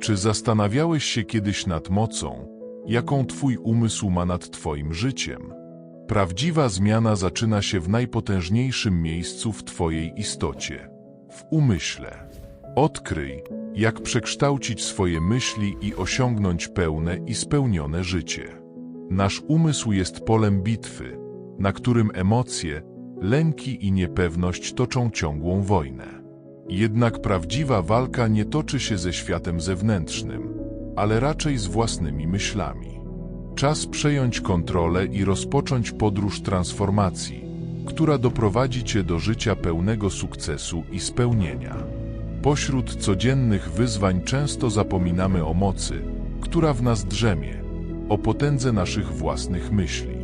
Czy zastanawiałeś się kiedyś nad mocą, jaką Twój umysł ma nad Twoim życiem? Prawdziwa zmiana zaczyna się w najpotężniejszym miejscu w Twojej istocie w umyśle. Odkryj, jak przekształcić swoje myśli i osiągnąć pełne i spełnione życie. Nasz umysł jest polem bitwy, na którym emocje, lęki i niepewność toczą ciągłą wojnę. Jednak prawdziwa walka nie toczy się ze światem zewnętrznym, ale raczej z własnymi myślami. Czas przejąć kontrolę i rozpocząć podróż transformacji, która doprowadzi Cię do życia pełnego sukcesu i spełnienia. Pośród codziennych wyzwań często zapominamy o mocy, która w nas drzemie, o potędze naszych własnych myśli.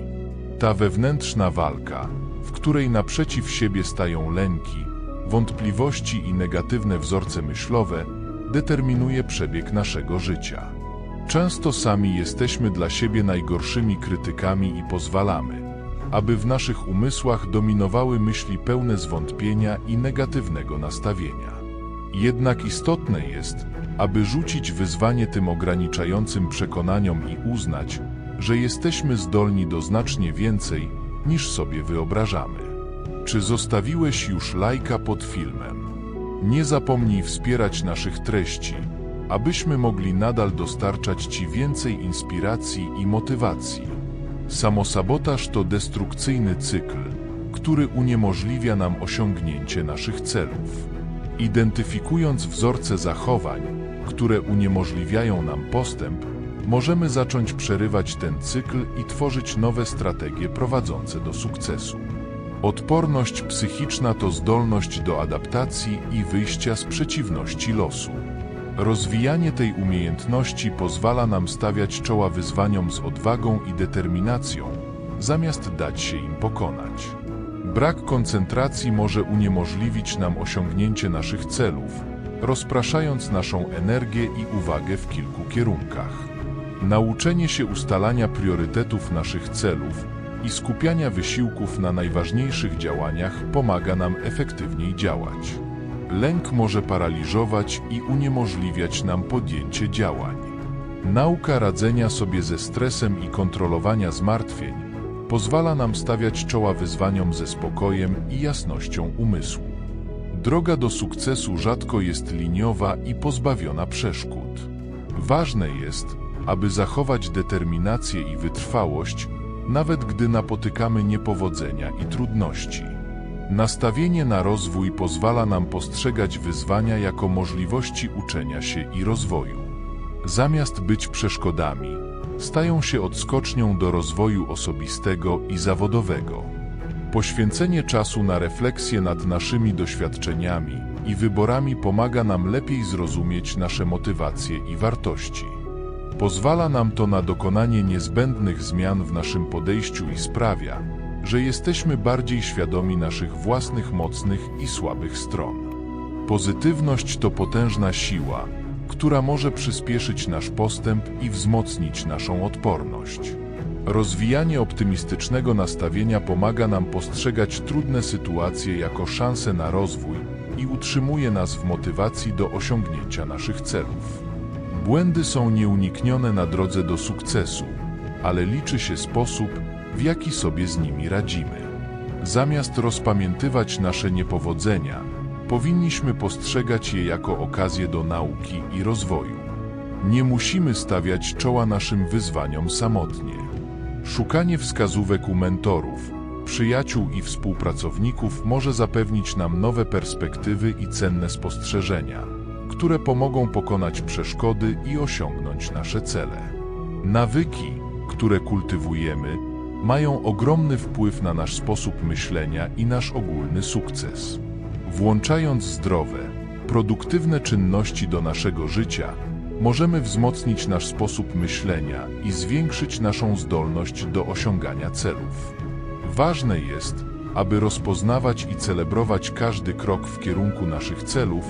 Ta wewnętrzna walka, w której naprzeciw siebie stają lęki, wątpliwości i negatywne wzorce myślowe, determinuje przebieg naszego życia. Często sami jesteśmy dla siebie najgorszymi krytykami i pozwalamy, aby w naszych umysłach dominowały myśli pełne zwątpienia i negatywnego nastawienia. Jednak istotne jest, aby rzucić wyzwanie tym ograniczającym przekonaniom i uznać, że jesteśmy zdolni do znacznie więcej, niż sobie wyobrażamy. Czy zostawiłeś już lajka pod filmem? Nie zapomnij wspierać naszych treści, abyśmy mogli nadal dostarczać Ci więcej inspiracji i motywacji. Samosabotaż to destrukcyjny cykl, który uniemożliwia nam osiągnięcie naszych celów. Identyfikując wzorce zachowań, które uniemożliwiają nam postęp, możemy zacząć przerywać ten cykl i tworzyć nowe strategie prowadzące do sukcesu. Odporność psychiczna to zdolność do adaptacji i wyjścia z przeciwności losu. Rozwijanie tej umiejętności pozwala nam stawiać czoła wyzwaniom z odwagą i determinacją, zamiast dać się im pokonać. Brak koncentracji może uniemożliwić nam osiągnięcie naszych celów, rozpraszając naszą energię i uwagę w kilku kierunkach. Nauczenie się ustalania priorytetów naszych celów i skupiania wysiłków na najważniejszych działaniach pomaga nam efektywniej działać. Lęk może paraliżować i uniemożliwiać nam podjęcie działań. Nauka radzenia sobie ze stresem i kontrolowania zmartwień pozwala nam stawiać czoła wyzwaniom ze spokojem i jasnością umysłu. Droga do sukcesu rzadko jest liniowa i pozbawiona przeszkód. Ważne jest, aby zachować determinację i wytrwałość, nawet gdy napotykamy niepowodzenia i trudności. Nastawienie na rozwój pozwala nam postrzegać wyzwania jako możliwości uczenia się i rozwoju. Zamiast być przeszkodami, stają się odskocznią do rozwoju osobistego i zawodowego. Poświęcenie czasu na refleksję nad naszymi doświadczeniami i wyborami pomaga nam lepiej zrozumieć nasze motywacje i wartości. Pozwala nam to na dokonanie niezbędnych zmian w naszym podejściu i sprawia, że jesteśmy bardziej świadomi naszych własnych mocnych i słabych stron. Pozytywność to potężna siła, która może przyspieszyć nasz postęp i wzmocnić naszą odporność. Rozwijanie optymistycznego nastawienia pomaga nam postrzegać trudne sytuacje jako szanse na rozwój i utrzymuje nas w motywacji do osiągnięcia naszych celów. Błędy są nieuniknione na drodze do sukcesu, ale liczy się sposób, w jaki sobie z nimi radzimy. Zamiast rozpamiętywać nasze niepowodzenia, powinniśmy postrzegać je jako okazję do nauki i rozwoju. Nie musimy stawiać czoła naszym wyzwaniom samotnie. Szukanie wskazówek u mentorów, przyjaciół i współpracowników może zapewnić nam nowe perspektywy i cenne spostrzeżenia, które pomogą pokonać przeszkody i osiągnąć nasze cele. Nawyki, które kultywujemy, mają ogromny wpływ na nasz sposób myślenia i nasz ogólny sukces. Włączając zdrowe, produktywne czynności do naszego życia, możemy wzmocnić nasz sposób myślenia i zwiększyć naszą zdolność do osiągania celów. Ważne jest, aby rozpoznawać i celebrować każdy krok w kierunku naszych celów,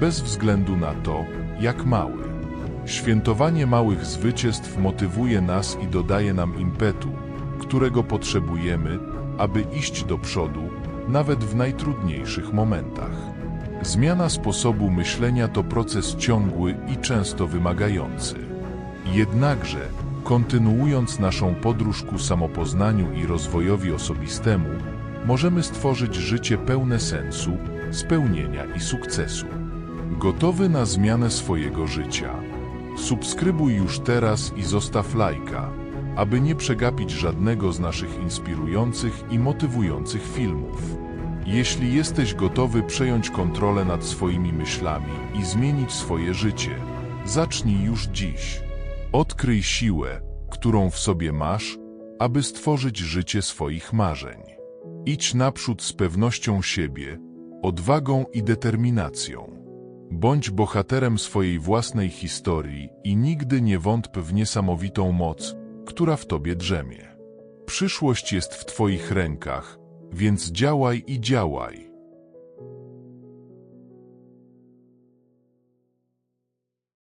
bez względu na to, jak mały. Świętowanie małych zwycięstw motywuje nas i dodaje nam impetu, którego potrzebujemy, aby iść do przodu, nawet w najtrudniejszych momentach. Zmiana sposobu myślenia to proces ciągły i często wymagający. Jednakże, kontynuując naszą podróż ku samopoznaniu i rozwojowi osobistemu, możemy stworzyć życie pełne sensu, spełnienia i sukcesu. Gotowy na zmianę swojego życia? Subskrybuj już teraz i zostaw lajka, aby nie przegapić żadnego z naszych inspirujących i motywujących filmów. Jeśli jesteś gotowy przejąć kontrolę nad swoimi myślami i zmienić swoje życie, zacznij już dziś. Odkryj siłę, którą w sobie masz, aby stworzyć życie swoich marzeń. Idź naprzód z pewnością siebie, odwagą i determinacją. Bądź bohaterem swojej własnej historii i nigdy nie wątp w niesamowitą moc, która w tobie drzemie. Przyszłość jest w twoich rękach, więc działaj i działaj.